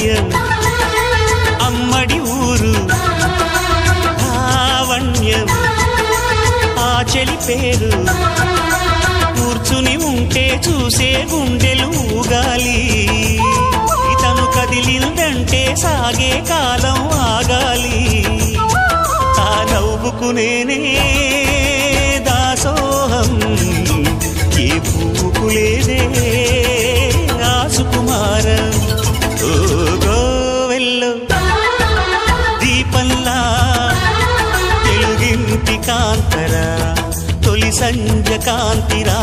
ప్రియం అమ్మడి ఊరు ఆవణ్యం ఆ చెలి పేరు కూర్చుని ఉంటే చూసే గుండెలు ఊగాలి. ఇతను కదిలిందంటే సాగే కాలం ఆగాలి. ఆ నవ్వుకునేనే కాంతరా తొలి సంధ్య కాంతిరా